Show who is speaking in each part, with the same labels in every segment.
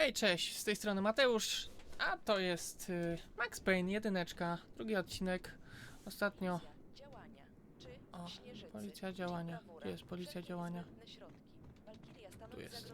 Speaker 1: Hej, cześć, z tej strony Mateusz, a to jest y, Max Payne, jedyneczka, drugi odcinek. Ostatnio, O, policja działania. Gdzie jest policja działania? Tu jest.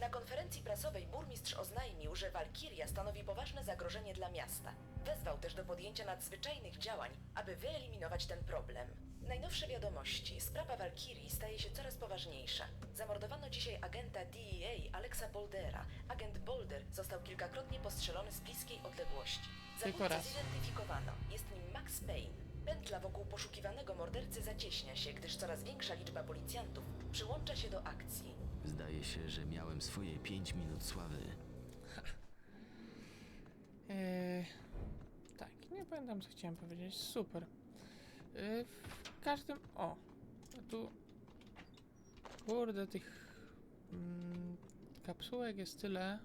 Speaker 2: Na konferencji prasowej burmistrz oznajmił, że Walkiria stanowi poważne zagrożenie dla miasta. Wezwał też do podjęcia nadzwyczajnych działań, aby wyeliminować ten problem. Najnowsze wiadomości. Sprawa Walkirii staje się coraz poważniejsza. Zamordowano dzisiaj agenta DEA Alexa Boldera. Agent Bolder został kilkakrotnie postrzelony z bliskiej odległości.
Speaker 1: Tylko
Speaker 2: Zabójcę
Speaker 1: raz.
Speaker 2: zidentyfikowano. Jest nim Max Payne. Pętla wokół poszukiwanego mordercy zacieśnia się, gdyż coraz większa liczba policjantów przyłącza się do akcji.
Speaker 3: Zdaje się, że miałem swoje 5 minut sławy.
Speaker 1: y, tak, nie pamiętam co chciałem powiedzieć, super. W każdym, o, tu, kurde, tych mm, kapsułek jest tyle,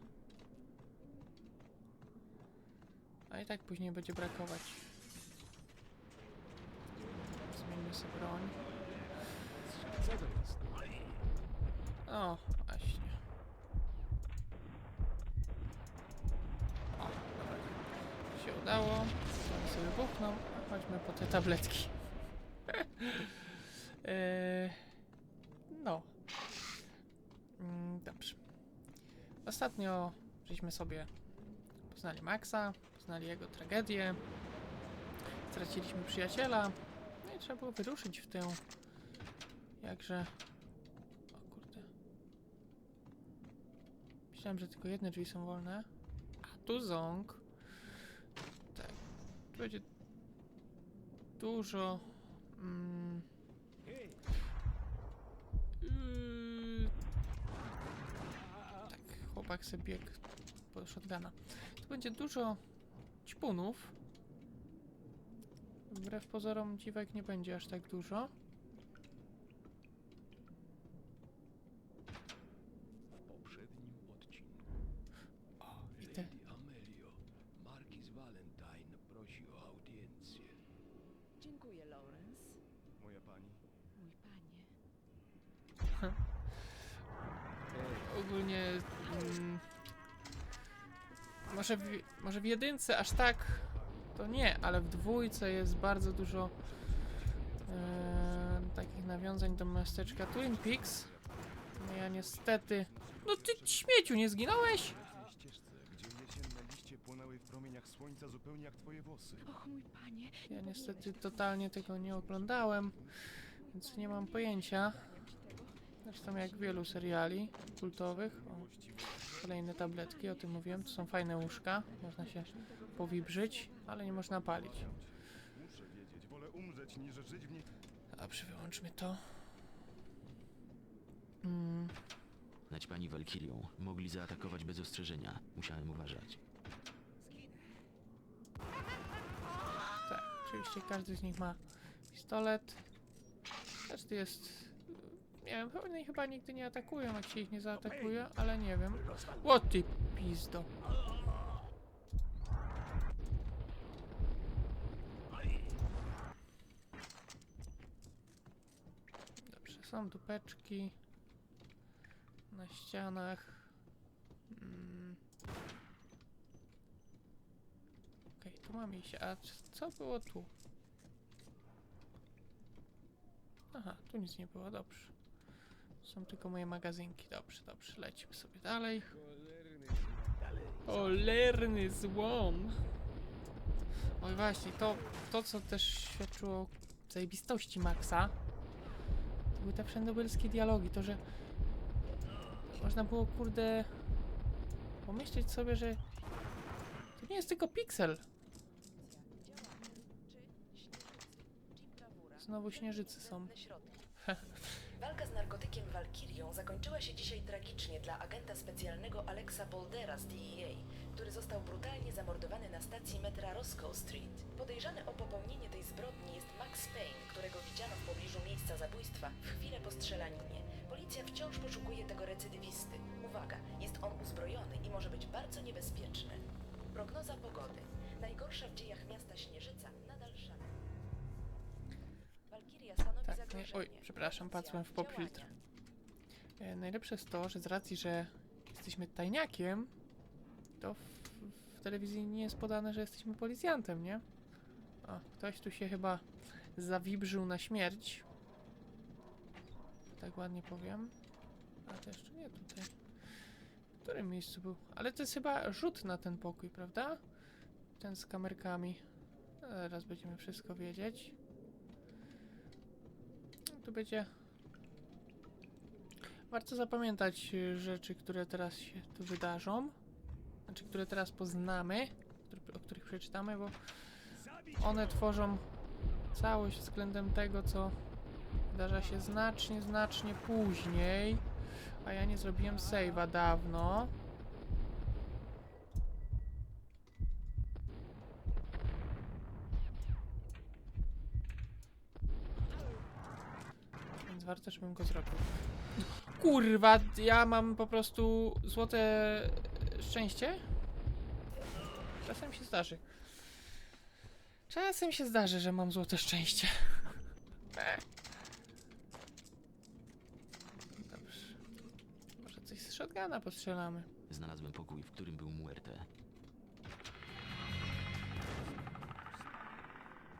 Speaker 1: a i tak później będzie brakować. Zmieńmy sobie broń.
Speaker 4: Co to jest?
Speaker 1: O, właśnie. O, dobra. Się udało. One sobie wybuchną. a Chodźmy po te tabletki. Eee, no. Mm, Dobrze. Ostatnio żeśmy sobie poznali Maxa, poznali jego tragedię. Straciliśmy przyjaciela. No i trzeba było wyruszyć w tę jakże o kurde. Myślałem, że tylko jedne drzwi są wolne. A tu ząg. Tak. Tu będzie dużo. Yy, tak, chłopak sobie biegł po shotguna. Tu będzie dużo ćpunów. Wbrew pozorom dziwek nie będzie aż tak dużo.
Speaker 4: W poprzednim odcinku
Speaker 1: O, i te,
Speaker 4: Lady Amelio, Markiz Valentine prosi o audiencję.
Speaker 2: Dziękuję, Lawrence.
Speaker 4: Moja pani?
Speaker 2: Mój panie.
Speaker 1: ogólnie mm, może, w, może w jedynce aż tak to nie, ale w dwójce jest bardzo dużo e, takich nawiązań do miasteczka Twin Peaks. No ja niestety... No ty śmieciu, nie zginąłeś? Ja niestety totalnie tego nie oglądałem, więc nie mam pojęcia. Zresztą jak wielu seriali kultowych. O, kolejne tabletki, o tym mówiłem. To są fajne łóżka, można się powibrzyć, ale nie można palić.
Speaker 5: Muszę wiedzieć, wolę umrzeć niż żyć w niej.
Speaker 1: Dobrze, wyłączmy to. Mm,
Speaker 3: Nać pani Walkirią. Mogli zaatakować bez ostrzeżenia. Musiałem uważać.
Speaker 1: tak, oczywiście każdy z nich ma pistolet. Każdy jest... Nie wiem, oni chyba nigdy nie atakują, jak się ich nie zaatakuje, ale nie wiem. O ty pizdo. Dobrze, są dupeczki na ścianach. Mm. Okej, tu mam iść. A co było tu? Aha, tu nic nie było, dobrze. Są tylko moje magazynki. Dobrze, dobrze, lecimy sobie dalej. Cholerny złom. Oj właśnie, to, to co też świadczyło o zajebistości Maxa, to były te wszędobylskie dialogi, to że można było, kurde, pomyśleć sobie, że to nie jest tylko piksel. Znowu śnieżycy są.
Speaker 2: Walka z narkotykiem Zakończyła się dzisiaj tragicznie dla agenta specjalnego Alexa Boldera z DEA, który został brutalnie zamordowany na stacji metra Roscoe Street. Podejrzany o popełnienie tej zbrodni jest Max Payne, którego widziano w pobliżu miejsca zabójstwa w chwilę po strzelaninie. Policja wciąż poszukuje tego recydywisty. Uwaga, jest on uzbrojony i może być bardzo niebezpieczny. Prognoza pogody. Najgorsza w dziejach miasta Śnieżyca nadal szaleje. Walkiria stanowi
Speaker 1: Tak, nie,
Speaker 2: zagrożenie.
Speaker 1: oj, przepraszam, patrzyłem w pop
Speaker 2: Działania.
Speaker 1: filtr. E, najlepsze jest to, że z racji, że jesteśmy tajniakiem, to w, w telewizji nie jest podane, że jesteśmy policjantem, nie? O, ktoś tu się chyba zawibrzył na śmierć. Tak ładnie powiem. A to jeszcze nie tutaj. W którym miejscu był? Ale to jest chyba rzut na ten pokój, prawda? Ten z kamerkami. Zaraz będziemy wszystko wiedzieć. Tu będzie. Warto zapamiętać y, rzeczy, które teraz się tu wydarzą. Znaczy, które teraz poznamy, o których przeczytamy, bo one tworzą całość względem tego, co wydarza się znacznie, znacznie później. A ja nie zrobiłem save'a dawno. Więc warto, żebym go zrobił. Kurwa, ja mam po prostu złote szczęście? Czasem się zdarzy. Czasem się zdarzy, że mam złote szczęście. Dobrze. Może coś z shotguna postrzelamy.
Speaker 3: Znalazłem pokój, w którym był Muerte.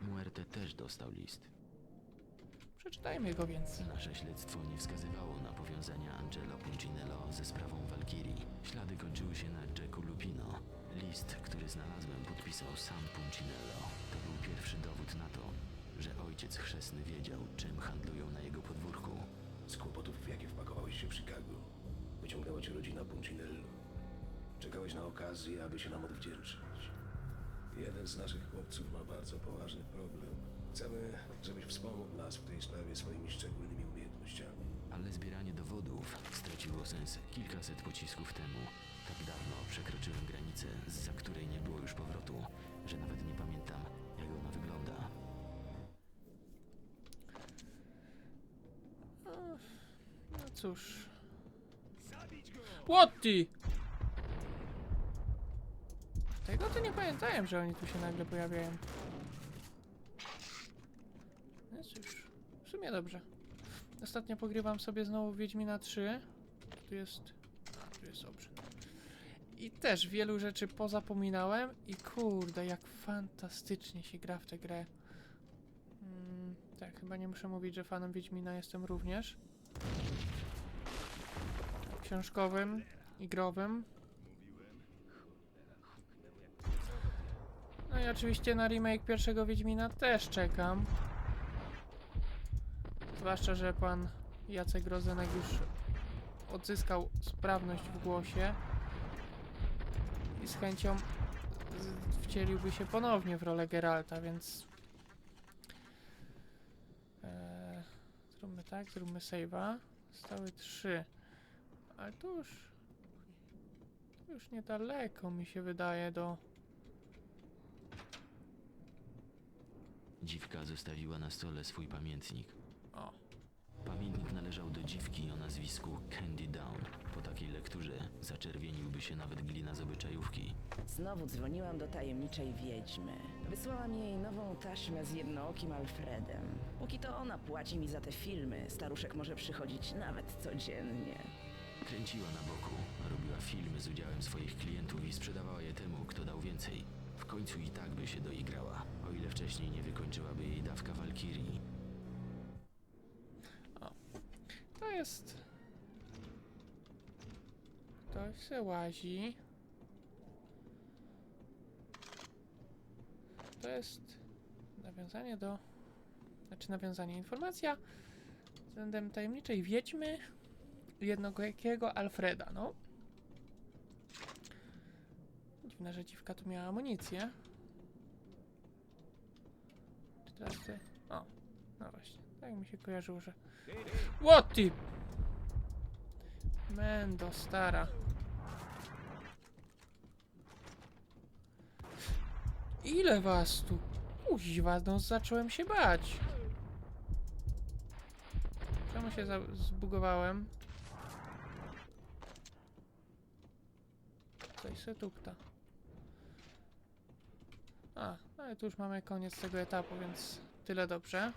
Speaker 3: Muerte też dostał list.
Speaker 1: Przeczytajmy go więc.
Speaker 3: Nasze śledztwo nie wskazywało na powiązania Angelo Puncinello ze sprawą Valkyrii. Ślady kończyły się na Jacku Lupino. List, który znalazłem, podpisał sam Puncinello. To był pierwszy dowód na to, że ojciec chrzestny wiedział, czym handlują na jego podwórku.
Speaker 6: Z kłopotów, w jakie wpakowałeś się w Chicago, wyciągnęła cię rodzina Puncinello. Czekałeś na okazję, aby się nam odwdzięczyć. Jeden z naszych chłopców ma bardzo poważny problem. Chcemy, żebyś wspomógł nas w tej sprawie swoimi szczególnymi umiejętnościami.
Speaker 3: Ale zbieranie dowodów straciło sens kilkaset pocisków temu. Tak dawno przekroczyłem granicę, za której nie było już powrotu, że nawet nie pamiętam, jak ona wygląda.
Speaker 1: No cóż. What the? Tego to nie pamiętałem, że oni tu się nagle pojawiają. No cóż, w sumie dobrze. Ostatnio pogrywam sobie znowu Wiedźmina 3. Tu jest... Tu jest obrzyd. I też wielu rzeczy pozapominałem i kurde, jak fantastycznie się gra w tę grę. Mm, tak, chyba nie muszę mówić, że fanem Wiedźmina jestem również. Książkowym i growym. No i oczywiście na remake pierwszego Wiedźmina też czekam. Zwłaszcza, że pan Jacek Rozenek już odzyskał sprawność w głosie i z chęcią wcieliłby się ponownie w rolę Geralta, więc Eee, zróbmy tak, zróbmy save'a. Stały trzy. Ale to już... To już niedaleko mi się wydaje do...
Speaker 3: Dziwka zostawiła na stole swój pamiętnik.
Speaker 1: O,
Speaker 3: Pamiętnik należał do dziwki o nazwisku Candy Down. Po takiej lekturze zaczerwieniłby się nawet glina z obyczajówki.
Speaker 7: Znowu dzwoniłam do tajemniczej wiedźmy. Wysłałam jej nową taśmę z jednookim Alfredem. Póki to ona płaci mi za te filmy, staruszek może przychodzić nawet codziennie.
Speaker 3: Kręciła na boku, robiła filmy z udziałem swoich klientów i sprzedawała je temu, kto dał więcej. W końcu i tak by się doigrała, o ile wcześniej nie wykończyłaby jej dawka Walkirii.
Speaker 1: Jest... Ktoś se łazi. To jest nawiązanie do... Znaczy nawiązanie, informacja względem tajemniczej wiedźmy jednogiego Alfreda, no. Dziwne, że dziwka tu miała amunicję. Czy teraz ty... O, no właśnie. Tak mi się kojarzyło, że... Ty? Mendo, stara. Ile was tu? Kuźwa, no zacząłem się bać. Czemu się zbugowałem? Coś se tupta. A, ale tu już mamy koniec tego etapu, więc tyle dobrze.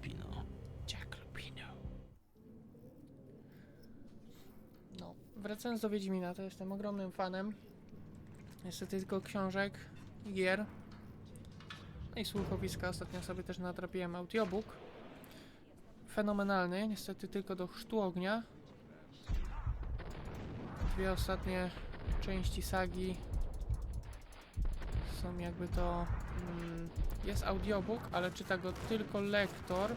Speaker 3: Lupino.
Speaker 1: Jack Lupino. No, wracając do Wiedźmina, to jestem ogromnym fanem. Niestety tylko książek, gier. No i słuchowiska. Ostatnio sobie też natrapiłem audiobook. Fenomenalny, niestety tylko do chrztu ognia. Dwie ostatnie części sagi są jakby to Mm, jest audiobook, ale czyta go tylko lektor.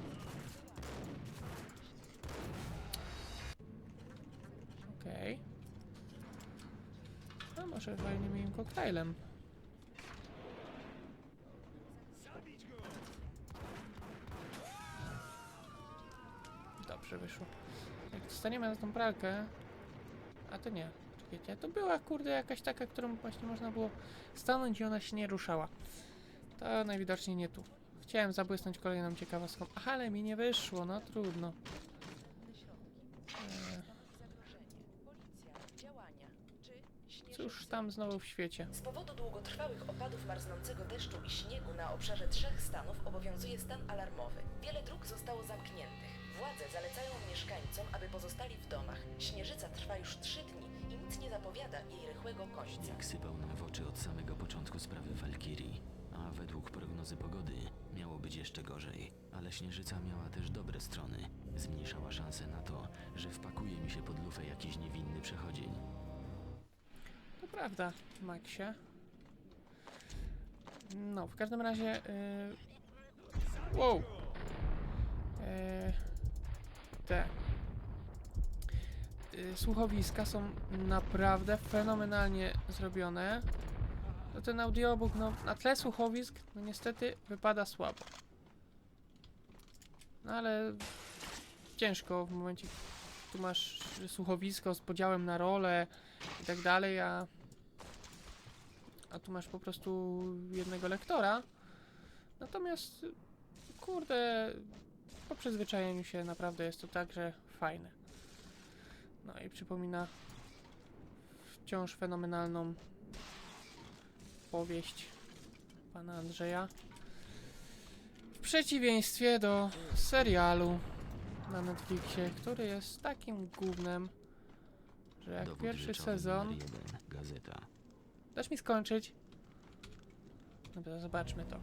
Speaker 1: Okej. No może fajnie moim koktajlem. Dobrze wyszło. Jak dostaniemy na tą pralkę... A to nie. Czekajcie, to była kurde jakaś taka, którą właśnie można było stanąć i ona się nie ruszała. To najwidoczniej nie tu. Chciałem zabłysnąć kolejną ciekawostką, ale mi nie wyszło, no trudno. Eee, cóż tam znowu w świecie.
Speaker 2: Z powodu długotrwałych opadów marznącego deszczu i śniegu na obszarze trzech stanów obowiązuje stan alarmowy. Wiele dróg zostało zamkniętych. Władze zalecają mieszkańcom, aby pozostali w domach. Śnieżyca trwa już trzy dni i nic nie zapowiada jej rychłego końca.
Speaker 3: Jak sypał nam w oczy od samego początku sprawy Walkirii, a według prognozy pogody miało być jeszcze gorzej. Ale Śnieżyca miała też dobre strony. Zmniejszała szanse na to, że wpakuje mi się pod lufę jakiś niewinny przechodzień.
Speaker 1: To prawda, Maxie. No, w każdym razie. Yy... Wow! Yy... Te. Yy, słuchowiska są naprawdę fenomenalnie zrobione. No ten audiobook, no na tle słuchowisk, no niestety wypada słabo. No ale ciężko w momencie, tu masz słuchowisko z podziałem na role i tak dalej, a a tu masz po prostu jednego lektora. Natomiast, kurde, po przyzwyczajeniu się naprawdę jest to także fajne. No i przypomina wciąż fenomenalną powieść pana Andrzeja. W przeciwieństwie do serialu na Netflixie, który jest takim głównym, że jak
Speaker 3: Dowód
Speaker 1: pierwszy
Speaker 3: rzeczowy
Speaker 1: sezon...
Speaker 3: numer jeden, gazeta.
Speaker 1: Dasz mi skończyć? Dobra, zobaczmy to.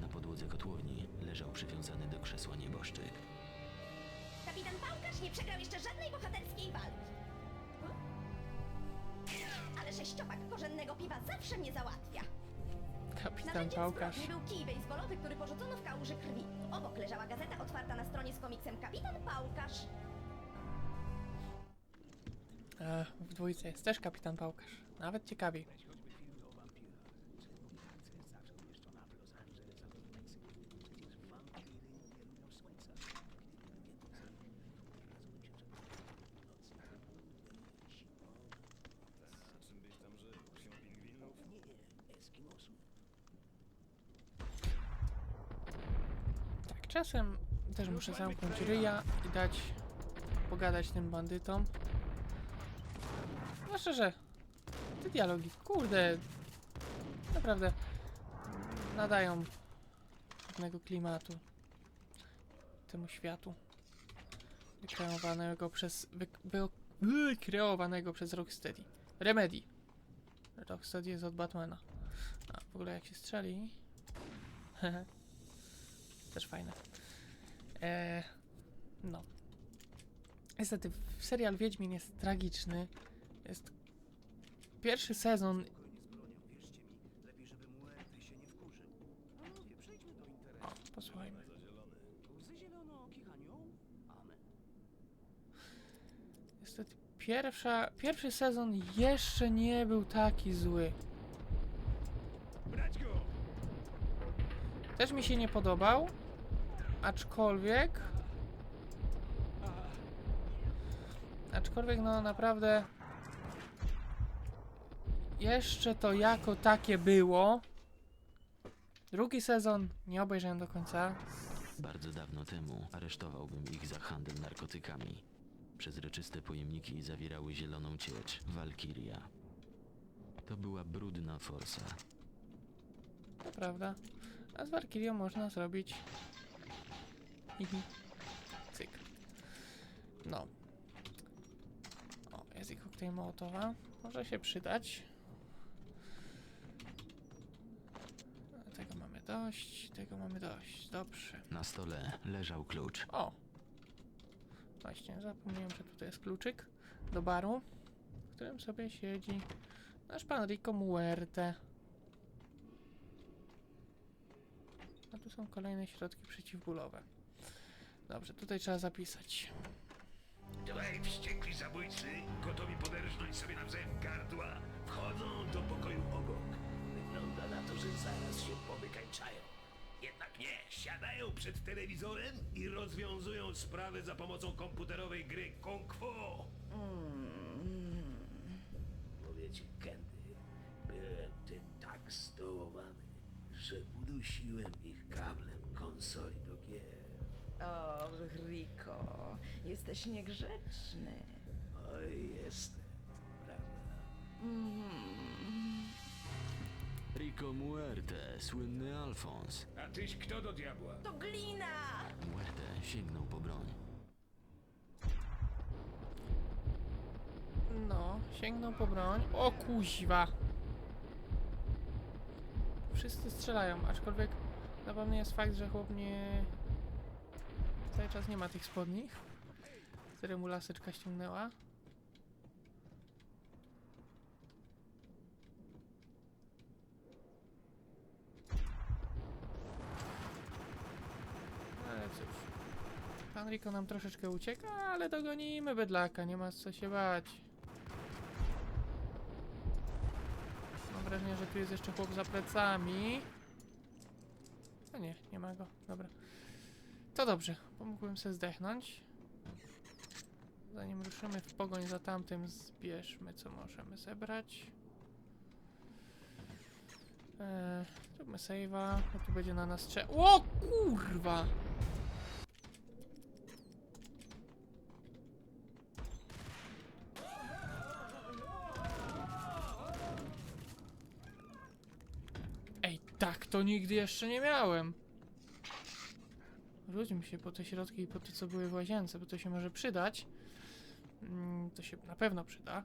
Speaker 3: Na podłodze kotłowni leżał przywiązany do krzesła nieboszczyk.
Speaker 8: Kapitan Pałkarz nie przegrał jeszcze żadnej bohaterskiej walki. Ale sześciopak korzennego piwa zawsze mnie załatwia.
Speaker 1: Kapitan
Speaker 8: Narzędziem
Speaker 1: Pałkarz.
Speaker 8: zbrodni był kij bejsbolowy, który porzucono w kałuży krwi. Obok leżała gazeta otwarta na stronie z komiksem Kapitan Pałkarz.
Speaker 1: E, w dwójce jest też kapitan Pałkarz. Nawet ciekawiej. Czasem też muszę zamknąć ryja i dać pogadać tym bandytom. Zwłaszcza, że te dialogi, kurde, naprawdę nadają pewnego klimatu temu światu wykreowanego przez wy, wy, wykreowanego przez Rocksteady. Remedy. Rocksteady jest od Batmana. A w ogóle jak się strzeli. Też fajne. E, no. Niestety, serial Wiedźmin jest tragiczny. Jest pierwszy sezon. O, posłuchajmy. Niestety, pierwsza, pierwszy sezon jeszcze nie był taki zły. Też mi się nie podobał, aczkolwiek. Aczkolwiek, no naprawdę. Jeszcze to jako takie było. Drugi sezon nie obejrzałem do końca.
Speaker 3: Bardzo dawno temu aresztowałbym ich za handel narkotykami. Przezroczyste pojemniki zawierały zieloną ciecz, Walkiria. To była brudna forsa.
Speaker 1: To prawda. A z Valkyrią można zrobić. Hihi. Cyk. No. O, jest ich koktajl Mołotowa. Może się przydać. Tego mamy dość, tego mamy dość. Dobrze.
Speaker 3: Na stole leżał klucz.
Speaker 1: O! Właśnie, zapomniałem, że tutaj jest kluczyk do baru, w którym sobie siedzi nasz pan Rico Muerte. A tu są kolejne środki przeciwbólowe. Dobrze, tutaj trzeba zapisać.
Speaker 9: Dwaj wściekli zabójcy, gotowi poderżnąć sobie nawzajem gardła, wchodzą do pokoju obok. Wygląda na to, że zaraz się powykańczają. Jednak nie, siadają przed telewizorem i rozwiązują sprawę za pomocą komputerowej gry Kung Fu. Mówię ci, Kendy, byłem tym tak zdołowany, że udusiłem ich kablem konsoli.
Speaker 7: O, Rico, jesteś niegrzeczny.
Speaker 9: Oj, jestem, prawda?
Speaker 3: Rico Muerte, słynny Alfons.
Speaker 9: A tyś kto do diabła?
Speaker 8: To glina!
Speaker 3: Muerte sięgnął po broń.
Speaker 1: No, sięgnął po broń. O kuźwa! Wszyscy strzelają, aczkolwiek zabawny jest fakt, że chłop nie... Cały czas nie ma tych spodni, które mu laseczka ściągnęła. Ale cóż. Pan Rico nam troszeczkę ucieka, ale dogonimy bydlaka, nie ma co się bać. Mam wrażenie, że tu jest jeszcze chłop za plecami. A nie, nie ma go. Dobra. To dobrze, pomógłbym sobie zdechnąć. Zanim ruszymy w pogoń za tamtym, zbierzmy co możemy zebrać. Eee, zróbmy save'a, bo tu będzie na nas trze... O kurwa! Ej, tak to nigdy jeszcze nie miałem. Rzućmy się po te środki i po to, co były w łazience, bo to się może przydać. Mm, to się na pewno przyda.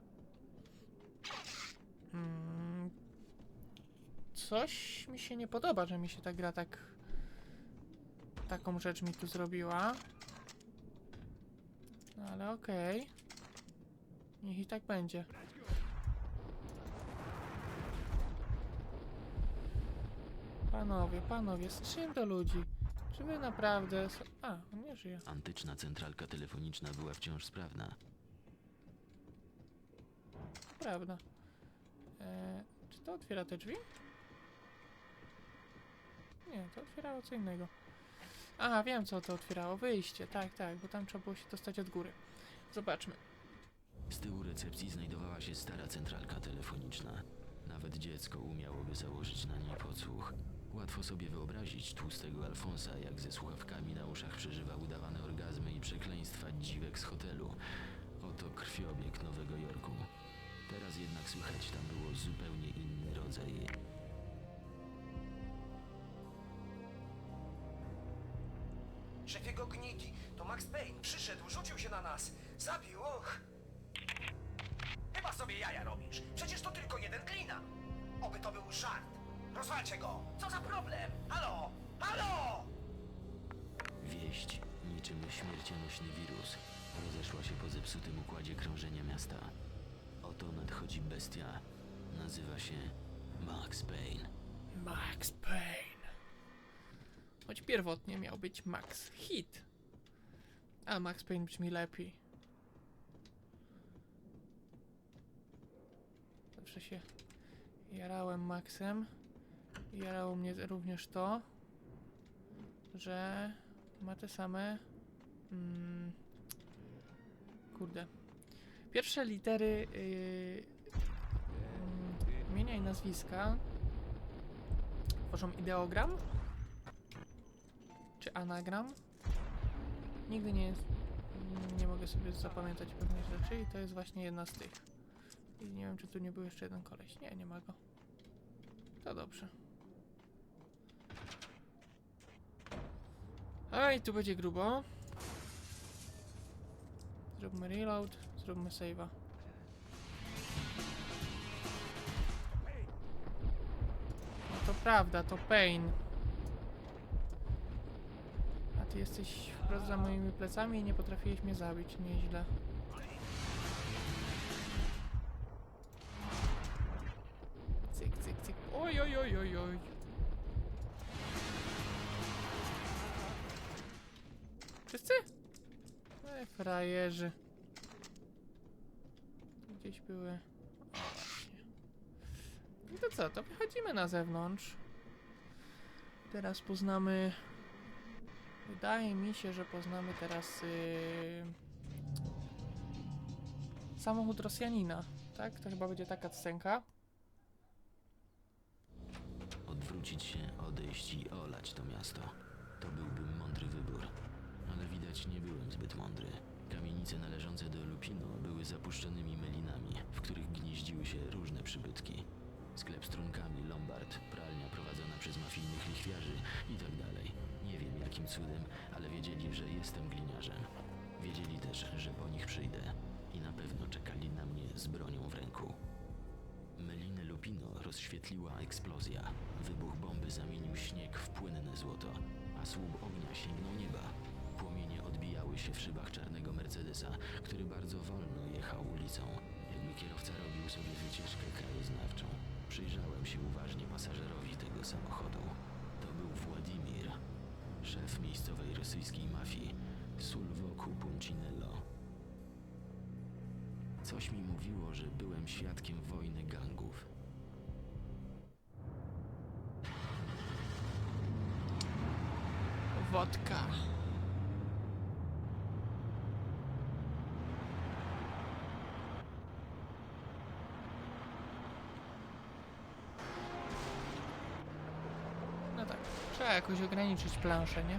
Speaker 1: Mm, coś mi się nie podoba, że mi się ta gra tak... Taką rzecz mi tu zrobiła. No ale okej. Niech i tak będzie. Panowie, panowie, z czym do ludzi? Czy wy naprawdę... A, on nie żyje.
Speaker 3: Antyczna centralka telefoniczna była wciąż sprawna.
Speaker 1: Prawda. E, czy to otwiera te drzwi? Nie, to otwierało co innego. A, wiem co to otwierało. Wyjście, tak, tak, bo tam trzeba było się dostać od góry. Zobaczmy.
Speaker 3: Z tyłu recepcji znajdowała się stara centralka telefoniczna. Nawet dziecko umiałoby założyć na niej podsłuch. Łatwo sobie wyobrazić tłustego Alfonsa, jak ze słuchawkami na uszach przeżywa udawane orgazmy i przekleństwa dziwek z hotelu. Oto krwiobieg Nowego Jorku. Teraz jednak słychać tam było zupełnie inny rodzaj.
Speaker 10: Szefie go gnidi. To Max Payne przyszedł, rzucił się na nas. Zabił, och. Chyba sobie jaja robisz. Przecież to tylko jeden glina. Oby to był żart. Rozwalcie go. Co za problem? Halo? Halo?
Speaker 3: Wieść, niczym śmiercionośny wirus, rozeszła się po zepsutym układzie krążenia miasta. Oto nadchodzi bestia. Nazywa się Max Payne.
Speaker 1: Max Payne. Choć pierwotnie miał być Max Hit. A Max Payne brzmi lepiej. Zawsze się jarałem Maxem. Jarało mnie również to, że ma te same. Mm, kurde. Pierwsze litery yy, imienia i nazwiska tworzą ideogram? Czy anagram? Nigdy nie jest. Nie mogę sobie zapamiętać pewnych rzeczy i to jest właśnie jedna z tych. I nie wiem, czy tu nie był jeszcze jeden koleś. Nie, nie ma go. To dobrze. Ej, tu będzie grubo. Zróbmy reload, zróbmy save'a. No to prawda, to pain. A ty jesteś wprost za moimi plecami i nie potrafiłeś mnie zabić, nieźle. Wszyscy? Ej, frajerzy. Gdzieś były... I to co, to wychodzimy na zewnątrz. Teraz poznamy... Wydaje mi się, że poznamy teraz... Yy... Samochód Rosjanina, tak? To chyba będzie taka scenka.
Speaker 3: Odwrócić się, odejść i olać to miasto. To byłby mądry wybór. Widać nie byłem zbyt mądry. Kamienice należące do Lupino były zapuszczonymi melinami, w których gnieździły się różne przybytki. Sklep z trunkami, lombard, pralnia prowadzona przez mafijnych lichwiarzy i tak dalej. Nie wiem jakim cudem, ale wiedzieli, że jestem gliniarzem. Wiedzieli też, że po nich przyjdę. I na pewno czekali na mnie z bronią w ręku. Melinę Lupino rozświetliła eksplozja. Wybuch bomby zamienił śnieg w płynne złoto, a słup ognia sięgnął nieba. Odbijały się w szybach czarnego Mercedesa, który bardzo wolno jechał ulicą, jakby kierowca robił sobie wycieczkę krajoznawczą. Przyjrzałem się uważnie pasażerowi tego samochodu. To był Władimir, szef miejscowej rosyjskiej mafii, Sulwoku Puncinello. Coś mi mówiło, że byłem świadkiem wojny gangów.
Speaker 1: Wodka. No tak, trzeba jakoś ograniczyć planszę, nie?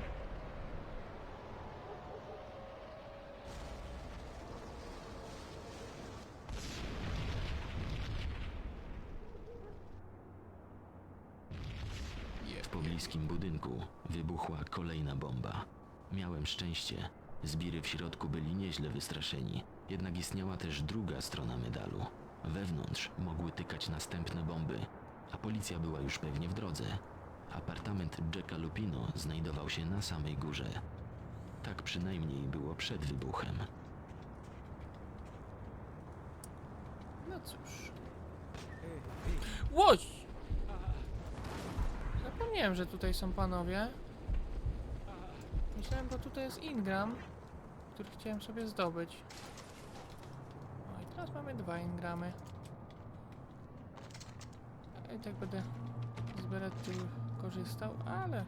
Speaker 3: W pobliskim budynku wybuchła kolejna bomba. Miałem szczęście. Zbiry w środku byli nieźle wystraszeni. Jednak istniała też druga strona medalu. Wewnątrz mogły tykać następne bomby, a policja była już pewnie w drodze. Apartament Jacka Lupino znajdował się na samej górze. Tak przynajmniej było przed wybuchem.
Speaker 1: No cóż. Łoś! Zapomniałem, że tutaj są panowie. Myślałem, bo tutaj jest Ingram, który chciałem sobie zdobyć. No i teraz mamy dwa Ingramy. I tak będę z Beretty korzystał, ale...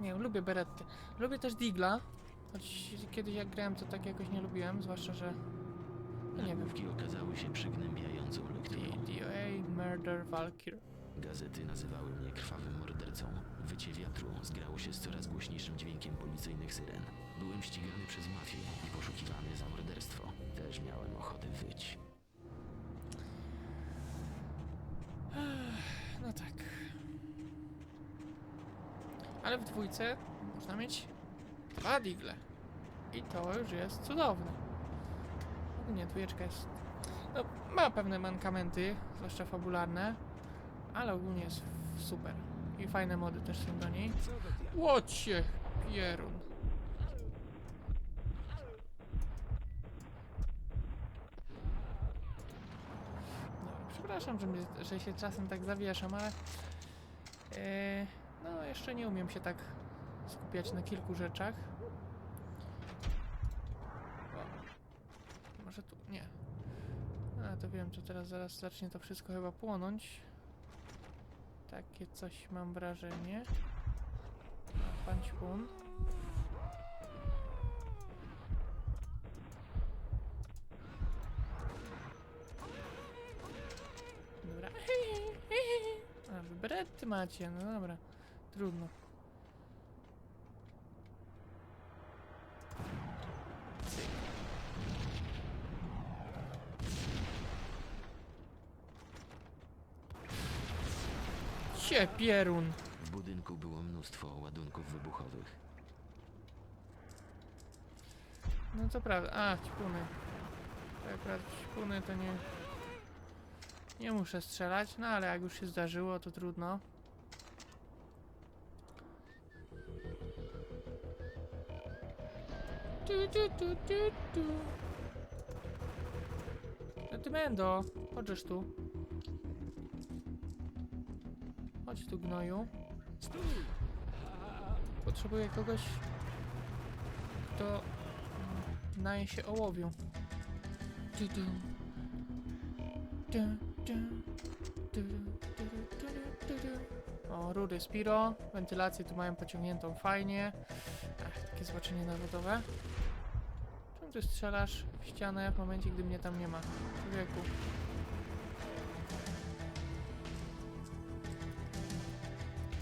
Speaker 1: Nie, lubię Beretty. Lubię też Digla, choć kiedyś jak grałem to tak jakoś nie lubiłem, zwłaszcza, że... No nie wiem.
Speaker 3: Nagłówki okazały się przygnębiającą lekturą.
Speaker 1: DOA, Murder, Valkyr.
Speaker 3: Gazety nazywały mnie krwawym mordercą. Wycie wiatru zgrało się z coraz głośniejszym dźwiękiem policyjnych syren. Byłem ścigany przez mafię i poszukiwany za morderstwo. Też miałem ochotę wyć.
Speaker 1: No tak. W dwójce można mieć dwa digle. I to już jest cudowne. Nie, dwójeczka jest... No, ma pewne mankamenty, zwłaszcza fabularne, ale ogólnie jest super. I fajne mody też są do niej. Łocie, pierun. No, przepraszam, że, mnie, że się czasem tak zawieszam, ale e, no jeszcze nie umiem się tak skupiać na kilku rzeczach. O, może tu, nie. A, to wiem, to teraz zaraz zacznie to wszystko chyba płonąć. Takie coś mam wrażenie. A, Pan Ćpun. Dobra. A, wy berety macie, no dobra. Trudno. Cie, pierun.
Speaker 3: W budynku było mnóstwo ładunków wybuchowych.
Speaker 1: No to prawda. A, ćpuny. To akurat ćpuny to nie... Nie muszę strzelać, no ale jak już się zdarzyło, to trudno. No ty Mendo, chodźesz tu. Chodź tu gnoju. Potrzebuję kogoś, kto naje się ołowiu. Tu, tu, tu, tu, tu. O, rury Spiro. Wentylację tu mają pociągniętą fajnie. Ach, takie zobaczenie narodowe. Czemu ty strzelasz w ścianę w momencie, gdy mnie tam nie ma? Człowieku.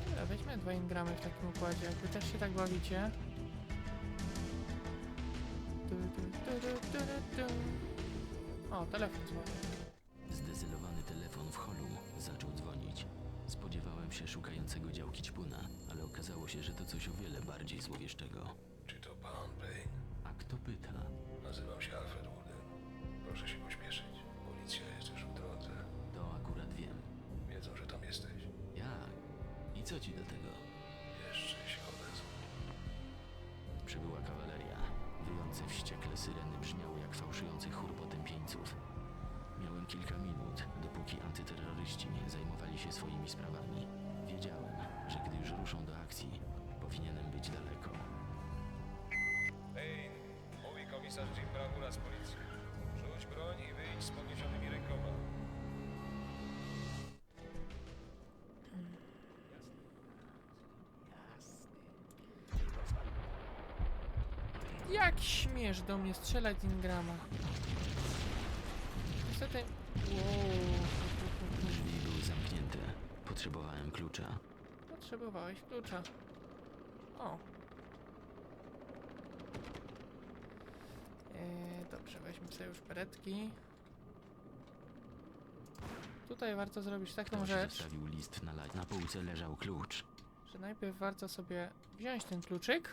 Speaker 1: Dobra, weźmy dwa ingramy w takim układzie. Jak wy też się tak bawicie. Tu, tu, tu, tu, tu, tu. O, telefon dzwoni.
Speaker 3: Się szukającego działki ćpuna, ale okazało się, że to coś o wiele bardziej złowieszczego.
Speaker 6: Czy to pan Payne?
Speaker 3: A kto pyta?
Speaker 6: Nazywam się Alfred Wooden. Proszę się pośpieszyć. Policja jest już w drodze.
Speaker 3: To akurat wiem.
Speaker 6: Wiedzą, że tam jesteś.
Speaker 3: Jak? I co ci do tego?
Speaker 6: Jeszcze się odezwą.
Speaker 3: Przybyła kawaleria. Wyjące wściekle syreny brzmiały jak fałszujący chór potępieńców. Miałem kilka minut, dopóki
Speaker 11: Z policji. Rzuć broń i wyjdź z podniesionymi rękoma.
Speaker 1: Jak śmiesz do mnie strzelać z Ingrama? Niestety... Wow.
Speaker 3: Drzwi były zamknięte. Potrzebowałem klucza.
Speaker 1: Potrzebowałeś klucza. O. Eee, dobrze, weźmy sobie już peretki. Tutaj warto zrobić taką
Speaker 3: Ktoś
Speaker 1: rzecz,
Speaker 3: zostawił list na, la- na półce leżał klucz.
Speaker 1: że najpierw warto sobie wziąć ten kluczyk,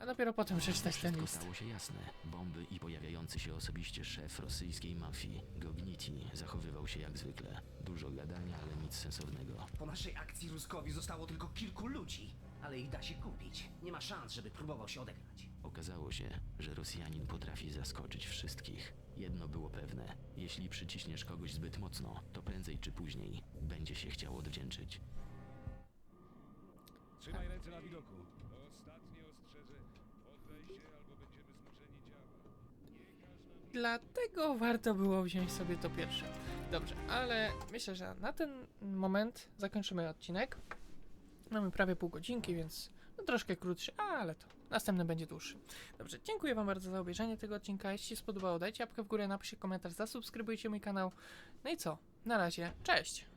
Speaker 1: a dopiero potem przeczytać ten
Speaker 3: Wszystko
Speaker 1: list.
Speaker 3: stało się jasne. Bomby i pojawiający się osobiście szef rosyjskiej mafii, Gogniti, zachowywał się jak zwykle. Dużo gadania, ale nic sensownego.
Speaker 10: Po naszej akcji Ruskowi zostało tylko kilku ludzi, ale ich da się kupić. Nie ma szans, żeby próbował się odegrać.
Speaker 3: Okazało się, że Rosjanin potrafi zaskoczyć wszystkich. Jedno było pewne: jeśli przyciśniesz kogoś zbyt mocno, to prędzej czy później będzie się chciał odwdzięczyć.
Speaker 4: Trzymaj ręce na widoku.
Speaker 11: To ostatnie ostrzeże. Poddaj się albo będziemy zmuszeni działać.
Speaker 1: Dlatego warto było wziąć sobie to pierwsze. Dobrze, ale myślę, że na ten moment zakończymy odcinek. Mamy prawie pół godzinki, więc no troszkę krótszy, ale to następny będzie dłuższy. Dobrze, dziękuję Wam bardzo za obejrzenie tego odcinka. Jeśli się spodobało, dajcie łapkę w górę, napiszcie komentarz, zasubskrybujcie mój kanał. No i co? Na razie, cześć!